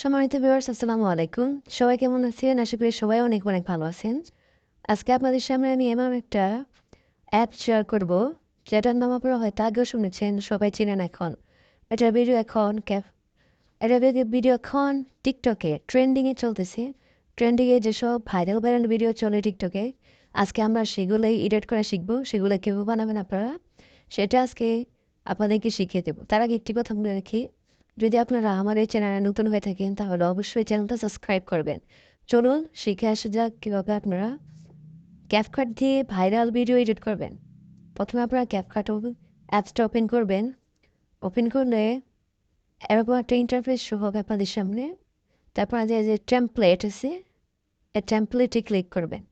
সম্মানিত ভিউয়ার্স, আসসালামু আলাইকুম। সবাই কেমন আছেন? আশা করি সবাই অনেক অনেক ভালো আছেন। আজকে আপনাদের সামনে আমি এমন একটা অ্যাপ শেয়ার করব, যেটার নাম আপনারা হয়তো আগেও শুনেছেন, সবাই চেনেন এখন। এটার ভিডিও এখন ক্যাফ এটার ভিডিও এখন টিকটকে ট্রেন্ডিংয়ে চলতেছে। ট্রেন্ডিংয়ে যেসব ভাইরাল ভাইরাল ভিডিও চলে টিকটকে আজকে আমরা সেগুলোই এডিট করে শিখব। সেগুলো কেউ বানাবেন আপনারা, সেটা আজকে আপনাদেরকে শিখিয়ে দেবো। তার আগে একটি কথা মনে রাখি যদি আপনারা আমার এই চ্যানেলে নতুন হয়ে থাকেন, তাহলে অবশ্যই চ্যানেলটা সাবস্ক্রাইব করবেন। চলুন শিখে আসা যাক কীভাবে আপনারা ক্যাপকাট দিয়ে ভাইরাল ভিডিও এডিট করবেন। প্রথমে আপনারা ক্যাপকাট অ্যাপসটা ওপেন করবেন। ওপেন করলে এরকম একটা ইন্টারফেস শো হবে আপনাদের সামনে। তারপর যে যে টেমপ্লেট আছে এ টেমপ্লেটে ক্লিক করবেন।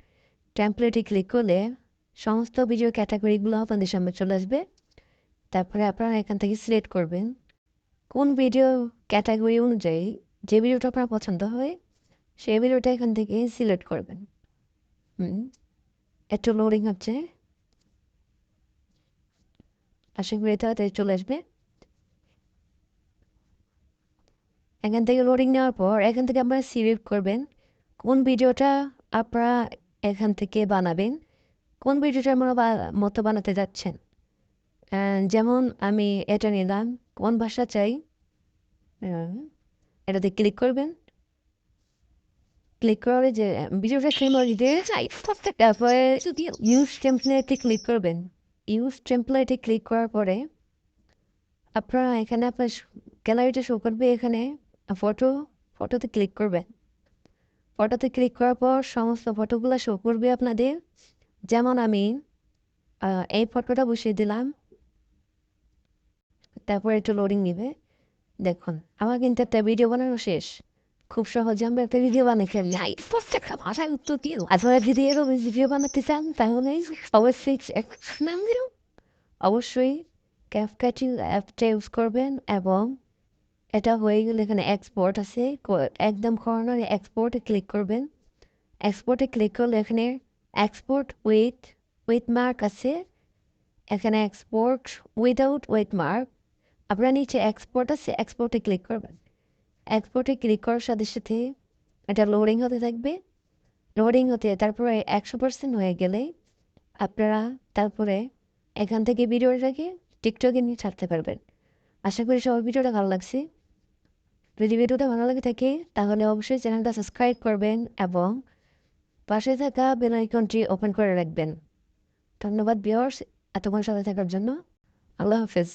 টেমপ্লেটে ক্লিক করলে সমস্ত ভিডিও ক্যাটাগরিগুলো আপনাদের সামনে চলে আসবে। তারপরে আপনারা এখান থেকে সিলেক্ট করবেন। কোন ভিডিও ক্যাটাগরি অনুযায়ী যে ভিডিওটা আপনার পছন্দ হয়, সেই ভিডিওটা এখান থেকে সিলেক্ট করবেন। হুম, একটু লোডিং হচ্ছে আশা করি তাড়াতাড়ি চলে আসবে। এখান থেকে লোডিং নেওয়ার পর এখান থেকে আপনারা সিলেক্ট করবেন কোন ভিডিওটা আপনারা এখান থেকে বানাবেন, কোন ভিডিওটা আপনারা মতো বানাতে যাচ্ছেন। যেমন আমি এটা নিলাম, কোন ভাষা চাই? এটাতে ক্লিক করবেন। ক্লিক করে যে ভিডিওটা সেম দিতে তারপরে ইউজ টেম্পলেটে ক্লিক করবেন। ইউজ টেম্পলেটে ক্লিক করার পরে আপনারা এখানে আপনার গ্যালারিটা শো করবে এখানে ফটো ফটোতে ক্লিক করবেন। ফটোতে ক্লিক করার পর সমস্ত ফটোগুলো শো করবে আপনাদের। যেমন আমি এই ফটোটা বসিয়ে দিলাম। তারপরে একটু লোডিং নিবে। দেখুন আমার কিন্তু একটা ভিডিও বানানো শেষ। খুব সহজে আমরা একটা ভিডিও বানাতে যাই প্রত্যেকটা ভাষায় উত্তর দিয়ে আপনারা যদি এরকম ভিডিও বানাতে চান তাহলে অবশ্যই নাম দিল অবশ্যই ক্যাফকাটি অ্যাপটা ইউজ করবেন এবং এটা হয়ে গেলে এখানে এক্সপোর্ট আছে। একদম কর্নার এক্সপোর্টে ক্লিক করবেন। এক্সপোর্টে ক্লিক করলে এখানে এক্সপোর্ট উইথ উইথ মার্ক আছে। এখানে এক্সপোর্ট উইদাউট উইথ মার্ক আপনারা নিচে এক্সপোর্ট আছে এক্সপোর্টে ক্লিক করবেন। এক্সপোর্টে ক্লিক করার সাথে সাথে এটা লোডিং হতে থাকবে। লোডিং হতে, তারপরে একশো পার্সেন্ট হয়ে গেলে আপনারা তারপরে এখান থেকে ভিডিওটাকে টিকটকে নিয়ে ছাড়তে পারবেন। আশা করি সবাই ভিডিওটা ভালো লাগছে। যদি ভিডিওটা ভালো লাগে থাকে, তাহলে অবশ্যই চ্যানেলটা সাবস্ক্রাইব করবেন এবং পাশে থাকা বেলাইকনটি ওপেন করে রাখবেন। ধন্যবাদ বিয়ার্স এতক্ষণ সাথে থাকার জন্য। আল্লাহ হাফেজ।